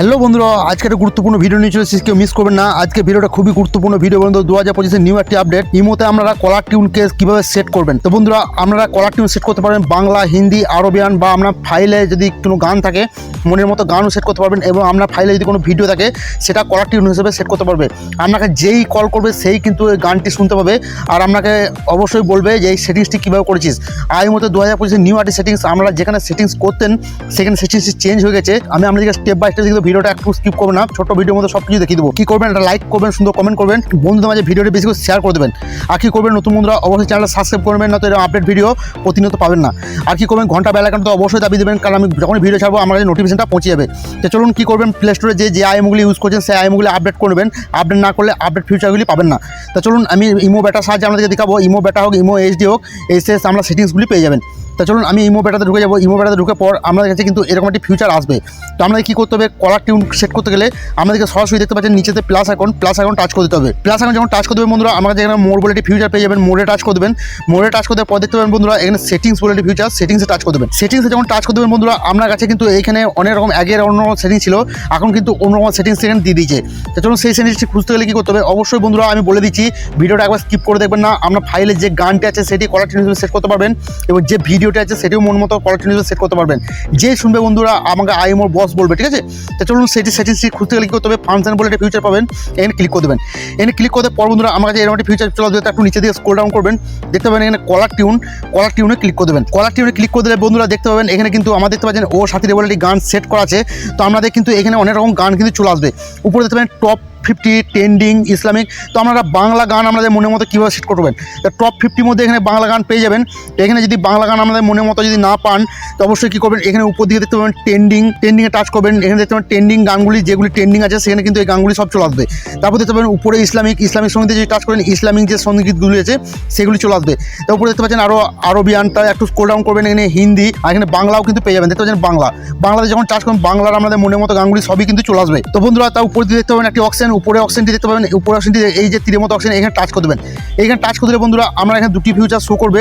Hello বন্ধুরা, আজকে একটা গুরুত্বপূর্ণ ভিডিও নিয়ে চলে এসেছি, কেউ মিস করবেন না। আজকে ভিডিওটা খুবই গুরুত্বপূর্ণ ভিডিও বন্ধু দু হাজার পঁচিশের নিউ একটি আপডেট ইমোতে আপনারা কলার টিউনকে কীভাবে সেট করবেন? তো বন্ধুরা, আপনারা কলার টিউন সেট করতে পারবেন বাংলা, হিন্দি, আরবিয়ান বা আপনার ফাইলে যদি কোনো গান থাকে, মনের মতো গানও সেট করতে পারবেন এবং আপনার ফাইলে যদি কোনো ভিডিও থাকে, সেটা কলার টিউন হিসেবে সেট করতে পারবে। আপনাকে যেই কল করবে, সেই কিন্তু ওই গানটি শুনতে পাবে। আর আপনাকে অবশ্যই বলবে যে এই সেটিংসটি কীভাবে করেছিস। আর এই মতো দু হাজার পঁচিশের নিউ আর্টি সেটিংস আমরা যেখানে সেটিংস করতেন, সেখানে সেটিংসটি চেঞ্জ হয়ে গেছে। আমি আপনাদেরকে স্টেপ বাই স্টেপ ভিডিওটা একটু স্কিপ করব না ছোট ভিডিওর মধ্যে সব কিছু দেখিয়ে দেবো। কী করবেন, একটা লাইক করবেন, সুন্দর কমেন্ট করবেন, বন্ধুদের মাঝে ভিডিওটি বেশি করে শেয়ার করে দেবেন। আর কী করবেন, নতুন বন্ধুরা অবশ্যই চ্যানেলটা সাবস্ক্রাইব করবেন না তো এরকম আপডেট ভিডিও প্রতিনিয়ত পাবেন না। আর কী করবেন, ঘণ্টা বেলা তো অবশ্যই দাবি দেবেন, কারণ আমি যখন ভিডিও ছাড়বো, আমার কাছে নোটিফিকেশনটা পৌঁছে যাবে। তো চলুন কী করবেন প্লে স্টোরে যে যে আইএমগুলি ইউজ করছেন, সেই আইএমগুলি আপডেট করবেন আপডেট না করলে আপডেট ফিউচারগুলি পাবেন না। তো চলুন, আমি ইমো ব্যাটার সাহায্যে আপনাদেরকে দেখাবো। ইমো ব্যাটা হোক ইমো এইচডি হোক শেষ আমরা সেটিংসগুলি পেয়ে যাবেন। তা চলুন, আমি ইমো ব্যাটাতে ঢুকে যাব। ইমো ব্যাটাতে ঢুকে পর আমাদের কাছে কিন্তু এরকম একটি ফিউচার আসবে। তো আমাদের কী করতে হবে? কলার টিউন সেট করতে গেলে আমাদেরকে সরাসরি দেখতে পাচ্ছেন নিচেতে plus account plus account touch করে দিতে হবে। প্লাস অ্যাকাউন্ট যখন টাচ করে দেবেন বন্ধুরা আমাদের এখানে মোড় বলে একটি ফিউচার পেয়ে যাবেন মোড়ে টাচ করে দেবেন। মোড়ে টাচ করতে পর দেখতে পাবেন বন্ধুরা, এখানে সেটিংস বলে একটি ফিউচার সেটিংসে টাচ করে দেবেন। সেটিংসে যখন টাচ করে দেবেন বন্ধুরা আপনার কাছে কিন্তু এখানে অনেক রকম আগের অন্য সেটিং ছিল, এখন কিন্তু অন্য রকম সেটিংস এখানে দিয়ে দিয়েছে। তো চলুন, সেই সেটিংসটি খুঁজতে গেলে কী করতে হবে? অবশ্যই বন্ধুরা, আমি বলে দিচ্ছি, ভিডিওটা একবার স্কিপ করে দেখবেন না। আপনার ফাইলে যে গানটি আছে, সেটি কলার টিউন সেট করতে পারবেন এবং যে ভিডিওটা আছে, সেটিও মন মতো হিসেবে সেট করতে পারবেন। যে শুনবে বন্ধুরা, আমাকে আইএমওর বস বলবে, ঠিক আছে? তো চলুন সেটি সেটিংসটি খুঁজতে গেলে কী করতে হবে? ফাংশন বলে একটা ফিউচার পাবেন, এখানে ক্লিক করে দেবেন। এখানে ক্লিক করতে পর বন্ধুরা, আমার কাছে এরকম একটি ফিউচার চলে আসবে একটু নিচে দিয়ে স্ক্রল ডাউন করবেন। দেখতে পাবেন এখানে কলার টিউন কলার টিউনে ক্লিক করে দেবেন। কলার টিউনে ক্লিক করে দিলে বন্ধুরা, দেখতে পাবেন এখানে কিন্তু আমার দেখতে পাচ্ছেন, ও সাথী বলে একটি গান সেট করা আছে। তো আমাদের কিন্তু এখানে অনেক রকম গান কিন্তু চলে আসবে। উপরে দেখতে পাবেন টপ ফিফটি ট্রেন্ডিং ইসলামিক তো আপনারা বাংলা গান আমাদের মনের মতো কীভাবে সেট করবেন? তো টপ ফিফটির মধ্যে এখানে বাংলা গান পেয়ে যাবেন। এখানে যদি বাংলা গান আমাদের মনের মতো যদি না পান, তো অবশ্যই কী করবেন? এখানে উপর দিকে দেখতে পাবেন ট্রেন্ডিং ট্রেন্ডিংয়ে টাচ করবেন। এখানে দেখতে পাবেন ট্রেন্ডিং গানগুলি, যেগুলি ট্রেন্ডিং আছে, সেখানে কিন্তু এই গানগুলি সব চলে আসবে। তারপর দেখতে পাবেন উপরে ইসলামিক ইসলামিক সঙ্গীতে যদি টাচ করেন ইসলামিক যে সঙ্গীতগুলি আছে, সেগুলি চলে আসবে। তো উপরে দেখতে পাচ্ছেন আরও আরবিয়ান আরবিয়ানটা একটু স্কোল ডাউন করবেন, এখানে হিন্দি, আর এখানে বাংলাও কিন্তু পেয়ে যাবেন। দেখতে পাচ্ছেন বাংলা। বাংলাতে যখন টাচ করবেন, বাংলার আমাদের মনের মতো গানগুলি সবই কিন্তু চলে আসবে। তো বন্ধুরা, তার উপর দিয়ে দেখতে পাবেন একটি অপশন উপরে অপশনটি দেখতে পাবেন, উপরে অপশনটি এই যে তীরের মতো অপশন এখানে টাচ করে দেবেন। এইখানে টাচ করে দিলে বন্ধুরা, আমরা এখানে দুটি ফিউচার শো করবে,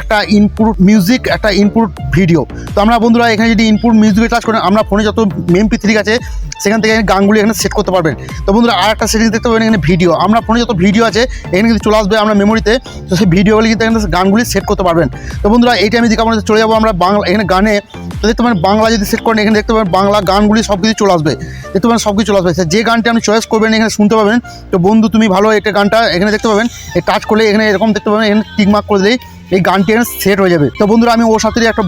একটা ইনপুট মিউজিক একটা ইনপুট ভিডিও তো আমরা বন্ধুরা, এখানে যদি ইনপুট মিউজিকে টাচ করেন, আমরা ফোনে যত এমপি থ্রি আছে, সেখান থেকে গানগুলি এখানে সেট করতে পারবেন। তো বন্ধুরা, আর একটা সেটিংস দেখতে পাবেন এখানে ভিডিও আমরা ফোনে যত ভিডিও আছে, এখানে কিন্তু চলে আসবে আমরা মেমোরিতে তো সেই ভিডিওগুলি কিন্তু এখানে গানগুলি সেট করতে পারবেন। তো বন্ধুরা, এইটা আমি দিকে আমরা চলে যাব আমরা বাংলা, এখানে গানে তো দেখতে পাবেন বাংলা যদি সেট করেন এখানে দেখতে পাবেন বাংলা গানগুলি সব কিছু চলে আসবে। দেখতে পাবেন সব কিছু চলে আসবে। যে গানটি আপনি চয়েস করবেন, এখানে শুনতে পাবেন, তো বন্ধু, তুমি ভালো এটা গানটা এখানে দেখতে পাবেন টাচ করলে এখানে এরকম দেখতে পাবেন, এখানে টিকমার্ক করে দিলেই এই গানটি সেট হয়ে যাবে। তো বন্ধুরা, আমি ওর সাথে একটা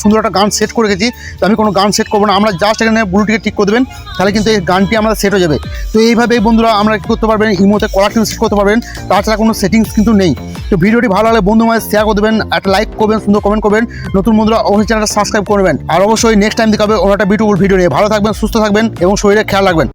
সুন্দর একটা গান সেট করে গেছি তো আমি কোনো গান সেট করব না। আমরা জাস্ট এখানে ব্লুটিকে ঠিক করে দেবেন। তাহলে কিন্তু এই গানটি আমাদের সেট হয়ে যাবে। তো এইভাবেই বন্ধুরা, আমরা কী করতে পারবেন? ইমোতে কলার টিউন সেট করতে পারবেন। তাছাড়া কোনো সেটিংস কিন্তু নেই। তো ভিডিওটি ভালো লাগলে বন্ধু মাঝে শেয়ার করে দেবেন। একটা লাইক করবেন, সুন্দর কমেন্ট করবেন। নতুন বন্ধুরা, অবশ্যই চ্যানেলটা সাবস্ক্রাইব করবেন আর অবশ্যই নেক্সট টাইম দেখাবে অন্য একটা বিউটিফুল ভিডিও নিয়ে। ভালো থাকবেন, সুস্থ থাকবেন এবং শরীরে খেয়াল রাখবেন।